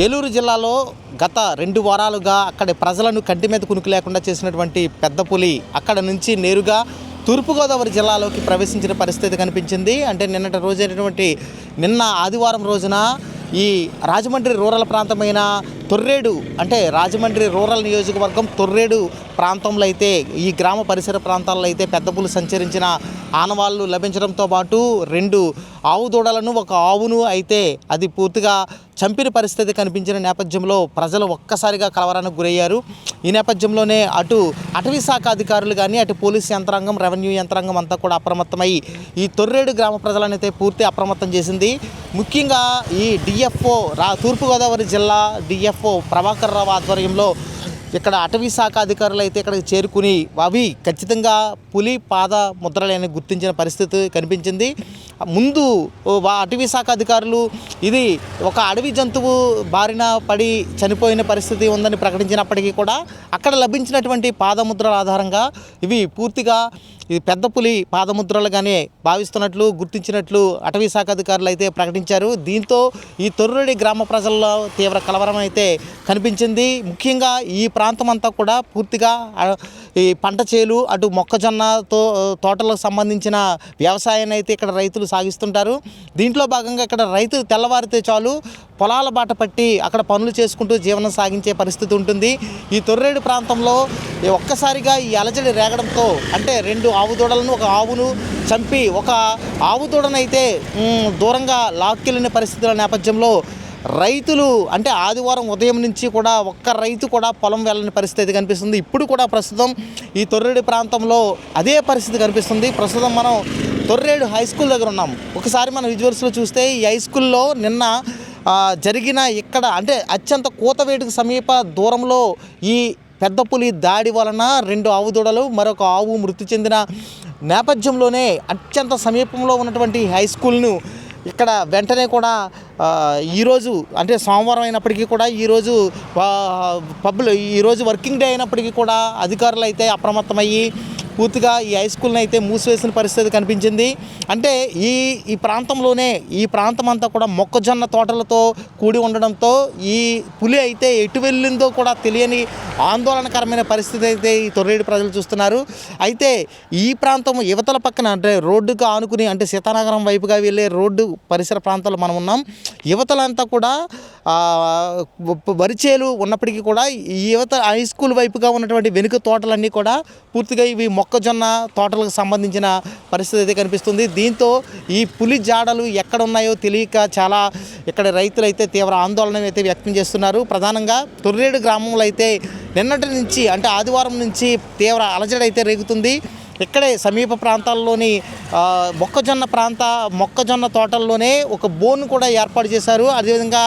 ఏలూరు జిల్లాలో గత రెండు వారాలుగా అక్కడి ప్రజలను కంటి మీద కునుకు లేకుండా చేసినటువంటి పెద్ద పులి అక్కడ నుంచి నేరుగా తూర్పుగోదావరి జిల్లాలోకి ప్రవేశించిన పరిస్థితి కనిపించింది. అంటే నిన్నటి రోజైనటువంటి నిన్న ఆదివారం రోజున ఈ రాజమండ్రి రూరల్ ప్రాంతమైన తొర్రేడు అంటే రాజమండ్రి రూరల్ నియోజకవర్గం తొర్రేడు ప్రాంతంలో అయితే ఈ గ్రామ పరిసర ప్రాంతాల్లో అయితే పెద్దపులు సంచరించిన ఆనవాళ్ళు లభించడంతో పాటు రెండు ఆవు దూడలను ఒక ఆవును అయితే అది పూర్తిగా చంపిన పరిస్థితి కనిపించిన నేపథ్యంలో ప్రజలు ఒక్కసారిగా కలవరానికి గురయ్యారు. ఈ నేపథ్యంలోనే అటు అటవీ శాఖ అధికారులు కానీ అటు పోలీస్ యంత్రాంగం రెవెన్యూ యంత్రాంగం అంతా కూడా అప్రమత్తమై ఈ తొర్రేడు గ్రామ ప్రజలనైతే పూర్తి అప్రమత్తం చేసింది. ముఖ్యంగా ఈ డిఎఫ్ఓ రా తూర్పుగోదావరి జిల్లా డిఎఫ్ డిఎఫ్ఓ ప్రభాకర్ రావు ఆధ్వర్యంలో ఇక్కడ అటవీ శాఖ అధికారులు అయితే ఇక్కడికి చేరుకుని అవి ఖచ్చితంగా పులి పాద ముద్రలని గుర్తించిన పరిస్థితి కనిపించింది. ముందు వా అటవీ శాఖ అధికారులు ఇది ఒక అడవి జంతువు బారిన పడి చనిపోయిన పరిస్థితి ఉందని ప్రకటించినప్పటికీ కూడా అక్కడ లభించినటువంటి పాదముద్రల ఆధారంగా ఇవి పూర్తిగా ఇది పెద్ద పులి పాదముద్రలుగానే భావిస్తున్నట్లు గుర్తించినట్లు అటవీ శాఖ అధికారులు అయితే ప్రకటించారు. దీంతో ఈ తొర్రుడి గ్రామ ప్రజల్లో తీవ్ర కలవరం అయితే కనిపించింది. ముఖ్యంగా ఈ ప్రాంతం అంతా కూడా పూర్తిగా ఈ పంట చేలు అటు మొక్కజొన్నతో తోటలకు సంబంధించిన వ్యవసాయాన్ని అయితే ఇక్కడ రైతులు సాగిస్తుంటారు. దీంట్లో భాగంగా ఇక్కడ రైతులు తెల్లవారితే చాలు పొలాల బాట పట్టి అక్కడ పనులు చేసుకుంటూ జీవనం సాగించే పరిస్థితి ఉంటుంది. ఈ తొర్రేడు ప్రాంతంలో ఒక్కసారిగా ఈ అలజడి రేగడంతో అంటే రెండు ఆవు దూడలను ఒక ఆవును చంపి ఒక ఆవు దూడనైతే దూరంగా లాక్కెళ్ళిన పరిస్థితుల నేపథ్యంలో రైతులు అంటే ఆదివారం ఉదయం నుంచి కూడా ఒక్క రైతు కూడా పొలం వెళ్ళని పరిస్థితి కనిపిస్తుంది. ఇప్పుడు కూడా ప్రస్తుతం ఈ తొర్రేడు ప్రాంతంలో అదే పరిస్థితి కనిపిస్తుంది. ప్రస్తుతం మనం తొర్రేడు హై స్కూల్ దగ్గర ఉన్నాం. ఒకసారి మనం విజువల్స్లో చూస్తే ఈ హై స్కూల్లో నిన్న జరిగిన ఇక్కడ అంటే అత్యంత కూతవేటుకు సమీప దూరంలో ఈ పెద్ద పులి దాడి వలన రెండు ఆవు దూడలు మరొక ఆవు మృతి చెందిన నేపథ్యంలోనే అత్యంత సమీపంలో ఉన్నటువంటి హై స్కూల్ను ఇక్కడ వెంటనే కూడా ఈరోజు అంటే సోమవారం అయినప్పటికీ కూడా ఈరోజు పబ్లు ఈరోజు వర్కింగ్ డే అయినప్పటికీ కూడా అధికారులు అయితే అప్రమత్తమయ్యి పూర్తిగా ఈ హై స్కూల్ని అయితే మూసివేసిన పరిస్థితి కనిపించింది. అంటే ఈ ఈ ప్రాంతంలోనే ఈ ప్రాంతం అంతా కూడా మొక్కజొన్న తోటలతో కూడి ఉండడంతో ఈ పులి అయితే ఎటు వెళ్ళిందో కూడా తెలియని ఆందోళనకరమైన పరిస్థితి అయితే ఈ తొర్రేడు ప్రజలు చూస్తున్నారు. అయితే ఈ ప్రాంతం యువతల పక్కన అంటే రోడ్డుకు ఆనుకుని అంటే సీతానగరం వైపుగా వెళ్ళే రోడ్డు పరిసర ప్రాంతాల్లో మనం ఉన్నాం. యువతలంతా కూడా వరిచేలు ఉన్నప్పటికీ కూడా ఈ యువత హై స్కూల్ వైపుగా ఉన్నటువంటి వెనుక తోటలన్నీ కూడా పూర్తిగా ఇవి మొక్కజొన్న తోటలకు సంబంధించిన పరిస్థితి అయితే కనిపిస్తుంది. దీంతో ఈ పులి జాడలు ఎక్కడ ఉన్నాయో తెలియక చాలా ఇక్కడ రైతులు అయితే తీవ్ర ఆందోళన అయితే వ్యక్తం చేస్తున్నారు. ప్రధానంగా తొర్రేడు గ్రామంలో అయితే నిన్నటి నుంచి అంటే ఆదివారం నుంచి తీవ్ర అలజడి అయితే రేగుతుంది. ఇక్కడే సమీప ప్రాంతాల్లోని మొక్కజొన్న ప్రాంత మొక్కజొన్న తోటల్లోనే ఒక బోన్ కూడా ఏర్పాటు చేశారు. అదేవిధంగా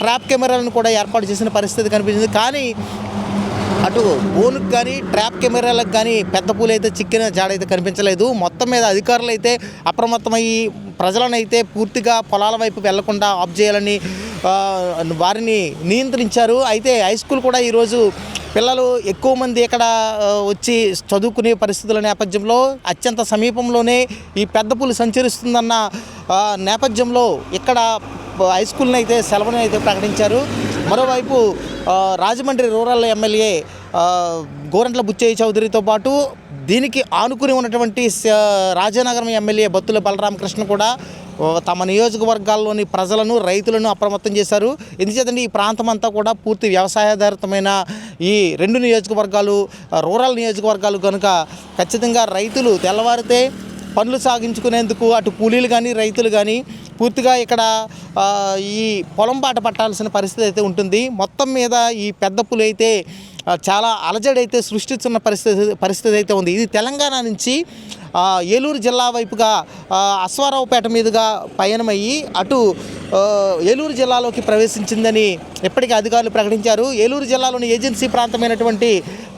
ట్రాప్ కెమెరాలను కూడా ఏర్పాటు చేసిన పరిస్థితి కనిపించింది. కానీ అటు బోనుకు కానీ ట్రాప్ కెమెరాలకు కానీ పెద్ద పూలు అయితే చిక్కిన జాడైతే కనిపించలేదు. మొత్తం మీద అధికారులు అయితే అప్రమత్తమయ్యి ప్రజలను అయితే పూర్తిగా పొలాల వైపు వెళ్ళకుండా ఆఫ్ చేయాలని వారిని నియంత్రించారు. అయితే హై స్కూల్ కూడా ఈరోజు పిల్లలు ఎక్కువ మంది ఇక్కడ వచ్చి చదువుకునే పరిస్థితుల నేపథ్యంలో అత్యంత సమీపంలోనే ఈ పెద్ద పులి సంచరిస్తుందన్న నేపథ్యంలో ఇక్కడ హై స్కూల్ని అయితే సెలవుని అయితే ప్రకటించారు. మరోవైపు రాజమండ్రి రూరల్ ఎమ్మెల్యే గోరంట్ల బుచ్చయ్య చౌదరితో పాటు దీనికి ఆనుకుని ఉన్నటువంటి రాజానగరం ఎమ్మెల్యే బత్తుల బలరామకృష్ణ కూడా తమ నియోజకవర్గాల్లోని ప్రజలను రైతులను అప్రమత్తం చేశారు. ఎందుచేతంటే ఈ ప్రాంతం అంతా కూడా పూర్తి వ్యవసాయాధారితమైన ఈ రెండు నియోజకవర్గాలు రూరల్ నియోజకవర్గాలు కనుక ఖచ్చితంగా రైతులు తెల్లవారితే పనులు సాగించుకునేందుకు అటు కూలీలు కానీ రైతులు కానీ పూర్తిగా ఇక్కడ ఈ పొలం బాట పట్టాల్సిన పరిస్థితి అయితే ఉంటుంది. మొత్తం మీద ఈ పెద్ద పులి అయితే చాలా అలజడి అయితే సృష్టిస్తున్న పరిస్థితి పరిస్థితి అయితే ఉంది. ఇది తెలంగాణ నుంచి ఏలూరు జిల్లా వైపుగా అశ్వారావుపేట మీదుగా పయనమయ్యి అటు ఏలూరు జిల్లాలోకి ప్రవేశించిందని ఇప్పటికే అధికారులు ప్రకటించారు. ఏలూరు జిల్లాలోని ఏజెన్సీ ప్రాంతమైనటువంటి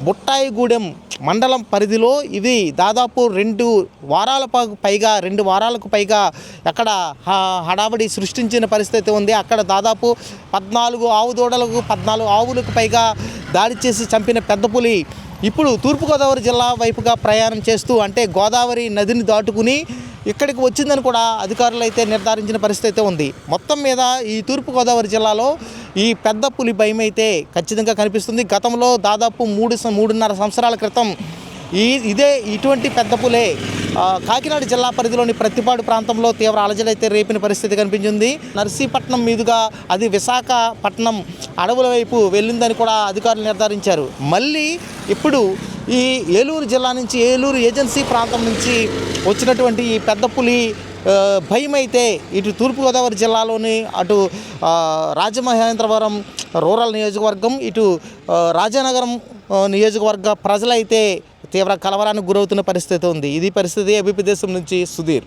బుట్టాయిగూడెం మండలం పరిధిలో ఇది దాదాపు రెండు వారాల పైగా రెండు వారాలకు పైగా అక్కడ హ- హడావడి సృష్టించిన పరిస్థితి ఉంది. అక్కడ దాదాపు పద్నాలుగు ఆవు దూడలకు పద్నాలుగు ఆవులకు పైగా దాడి చేసి చంపిన పెద్ద పులి ఇప్పుడు తూర్పుగోదావరి జిల్లా వైపుగా ప్రయాణం చేస్తూ అంటే గోదావరి నదిని దాటుకుని ఇక్కడికి వచ్చిందని కూడా అధికారులు అయితే నిర్ధారించిన పరిస్థితి అయితే ఉంది. మొత్తం మీద ఈ తూర్పుగోదావరి జిల్లాలో ఈ పెద్ద పులి భయం అయితే ఖచ్చితంగా కనిపిస్తుంది. గతంలో దాదాపు మూడు సం- మూడున్నర సంవత్సరాల క్రితం ఈ ఇదే ఇటువంటి పెద్ద పులే కాకినాడ జిల్లా పరిధిలోని ప్రతిపాడు ప్రాంతంలో తీవ్ర అలజడైతే రేపిన పరిస్థితి కనిపించింది. నర్సీపట్నం మీదుగా అది విశాఖపట్నం అడవుల వైపు వెళ్ళిందని కూడా అధికారులు నిర్ధారించారు. మళ్ళీ ఇప్పుడు ఈ ఏలూరు జిల్లా నుంచి ఏలూరు ఏజెన్సీ ప్రాంతం నుంచి వచ్చినటువంటి ఈ పెద్ద పులి భయం అయితే ఇటు తూర్పుగోదావరి జిల్లాలోని అటు రాజమహేంద్రవరం రూరల్ నియోజకవర్గం ఇటు రాజానగరం నియోజకవర్గ ప్రజలైతే తీవ్ర కలవరానికి గురవుతున్న పరిస్థితి ఉంది. ఇది పరిస్థితి అభిప్రదేశం నుంచి సుధీర్.